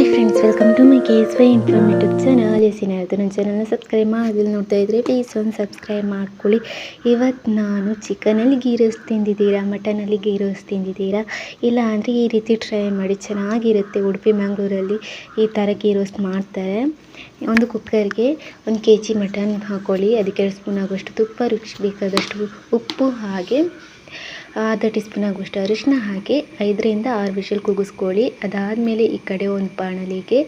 Hi friends welcome to my K S Y informative channel yes ಹೇಳ್ತೀನಿ ನನ್ನ ಚಾನಲ್ನ subscribe ಮಾಡಿದ್ರೆ ನೋಡ್ತಾ ಇದ್ದರೆ ಪ್ಲೀಸ್ ಒಂದು ಸಬ್ಸ್ಕ್ರೈಬ್ ಮಾಡ್ಕೊಳ್ಳಿ. ಇವತ್ತು ನಾನು ಚಿಕನಲ್ಲಿ ಗೀ ರೋಸ್ಟ್ ತಿಂದಿದ್ದೀರಾ ಮಟನಲ್ಲಿ ಗೀ ರೋಸ್ಟ್ ತಿಂದಿದ್ದೀರಾ? ಇಲ್ಲ ಅಂದರೆ ಈ ರೀತಿ ಟ್ರೈ ಮಾಡಿ ಚೆನ್ನಾಗಿರುತ್ತೆ. ಉಡುಪಿ ಮಂಗಳೂರಲ್ಲಿ ಈ ಥರ ಗೀ ಮಾಡ್ತಾರೆ. ಒಂದು ಕುಕ್ಕರ್ಗೆ ಒಂದು ಕೆ ಜಿ ಮಟನ್ ಹಾಕ್ಕೊಳ್ಳಿ ಅದಕ್ಕೆ ಎರಡು ಸ್ಪೂನ್ ಆಗುವಷ್ಟು ತುಪ್ಪ, ರುಚಿ ಬೇಕಾದಷ್ಟು ಉಪ್ಪು ಹಾಗೆ ಅರ್ಧ ಟೀ ಸ್ಪೂನ್ ಆಗುವಷ್ಟು ಅರಿಶಿನ ಹಾಕಿ ಐದರಿಂದ ಆರು ವಿಷಲ್ ಕೂಗಿಸ್ಕೊಳ್ಳಿ ಅದಾದಮೇಲೆ ಈ ಕಡೆ ಒಂದು ಬಾಣಲಿಗೆ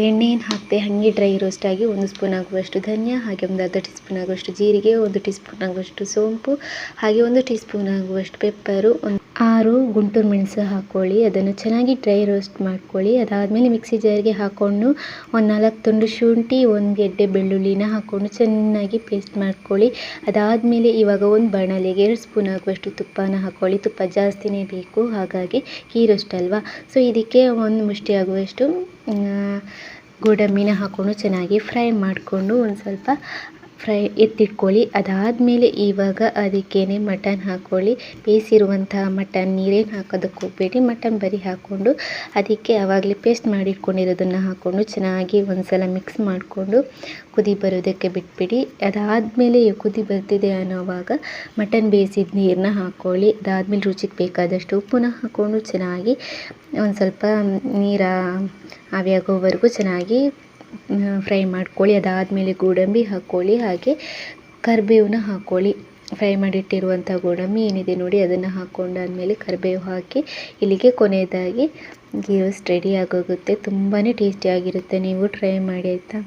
ಎಣ್ಣೆಯನ್ನು ಹಾಕದೆ ಹಾಗೆ ಡ್ರೈ ರೋಸ್ಟ್ ಆಗಿ ಒಂದು ಸ್ಪೂನ್ ಆಗುವಷ್ಟು ಧನಿಯಾ, ಹಾಗೆ ಒಂದು ಅರ್ಧ ಟೀ ಸ್ಪೂನ್ ಆಗುವಷ್ಟು ಜೀರಿಗೆ, ಒಂದು ಟೀ ಸ್ಪೂನ್ ಆಗುವಷ್ಟು ಸೋಂಪು, ಹಾಗೆ ಒಂದು ಟೀ ಸ್ಪೂನ್ ಆಗುವಷ್ಟು ಪೆಪ್ಪರು, ಒಂದು ಆರು ಗುಂಟೂರು ಮೆಣಸು ಹಾಕ್ಕೊಳ್ಳಿ ಅದನ್ನು ಚೆನ್ನಾಗಿ ಡ್ರೈ ರೋಸ್ಟ್ ಮಾಡ್ಕೊಳ್ಳಿ. ಅದಾದಮೇಲೆ ಮಿಕ್ಸಿ ಜಾರಿಗೆ ಹಾಕ್ಕೊಂಡು ಒಂದು ನಾಲ್ಕು ತುಂಡು ಶುಂಠಿ, ಒಂದು ಗೆಡ್ಡೆ ಬೆಳ್ಳುಳ್ಳಿನ ಹಾಕ್ಕೊಂಡು ಚೆನ್ನಾಗಿ ಪೇಸ್ಟ್ ಮಾಡ್ಕೊಳ್ಳಿ. ಅದಾದಮೇಲೆ ಇವಾಗ ಒಂದು ಬಾಣಲೆಗೆ ಎರಡು ಸ್ಪೂನ್ ಆಗುವಷ್ಟು ತುಪ್ಪನ ಹಾಕ್ಕೊಳ್ಳಿ ತುಪ್ಪ ಜಾಸ್ತಿನೇ ಬೇಕು, ಹಾಗಾಗಿ ಕೀ ರೋಸ್ಟ್ ಅಲ್ವಾ? ಸೊ, ಇದಕ್ಕೆ ಒಂದು ಮುಷ್ಟಿ ಆಗುವಷ್ಟು ಗೋಡಂಬಿನ ಹಾಕ್ಕೊಂಡು ಚೆನ್ನಾಗಿ ಫ್ರೈ ಮಾಡಿಕೊಂಡು ಒಂದು ಸ್ವಲ್ಪ ಫ್ರೈ ಎತ್ತಿಟ್ಕೊಳ್ಳಿ. ಅದಾದಮೇಲೆ ಇವಾಗ ಅದಕ್ಕೇನೆ ಮಟನ್ ಹಾಕ್ಕೊಳ್ಳಿ. ಬೇಯಿಸಿರುವಂತಹ ಮಟನ್ ನೀರೇನು ಹಾಕೋದಕ್ಕೆ ಹೋಗಬೇಡಿ ಮಟನ್ ಬರೀ ಹಾಕ್ಕೊಂಡು ಅದಕ್ಕೆ ಆವಾಗಲೇ ಪೇಸ್ಟ್ ಮಾಡಿಟ್ಕೊಂಡಿರೋದನ್ನು ಹಾಕ್ಕೊಂಡು ಚೆನ್ನಾಗಿ ಒಂದು ಸಲ ಮಿಕ್ಸ್ ಮಾಡಿಕೊಂಡು ಕುದಿ ಬರೋದಕ್ಕೆ ಬಿಟ್ಬಿಡಿ. ಅದಾದಮೇಲೆ ಕುದಿ ಬರ್ತಿದೆ ಅನ್ನೋವಾಗ ಮಟನ್ ಬೇಯಿಸಿದ ನೀರನ್ನ ಹಾಕ್ಕೊಳ್ಳಿ. ಅದಾದಮೇಲೆ ರುಚಿಗೆ ಬೇಕಾದಷ್ಟು ಉಪ್ಪನ್ನ ಹಾಕ್ಕೊಂಡು ಚೆನ್ನಾಗಿ ಒಂದು ಸ್ವಲ್ಪ ನೀರ ಆವಿಯಾಗೋವರೆಗೂ ಚೆನ್ನಾಗಿ ಫ್ರೈ ಮಾಡ್ಕೊಳ್ಳಿ. ಅದಾದಮೇಲೆ ಗೋಡಂಬಿ ಹಾಕ್ಕೊಳ್ಳಿ ಹಾಗೆ ಕರಿಬೇವನ್ನ ಹಾಕ್ಕೊಳ್ಳಿ ಫ್ರೈ ಮಾಡಿಟ್ಟಿರುವಂಥ ಗೋಡಂಬಿ ಏನಿದೆ ನೋಡಿ, ಅದನ್ನು ಹಾಕ್ಕೊಂಡಾದ್ಮೇಲೆ ಕರಿಬೇವು ಹಾಕಿ ಇಲ್ಲಿಗೆ ಕೊನೆಯದಾಗಿ ಗೀ ರೆಡಿ ಆಗೋಗುತ್ತೆ. ತುಂಬಾ ಟೇಸ್ಟಿಯಾಗಿರುತ್ತೆ ನೀವು ಟ್ರೈ ಮಾಡಿ ಆಯಿತಾ?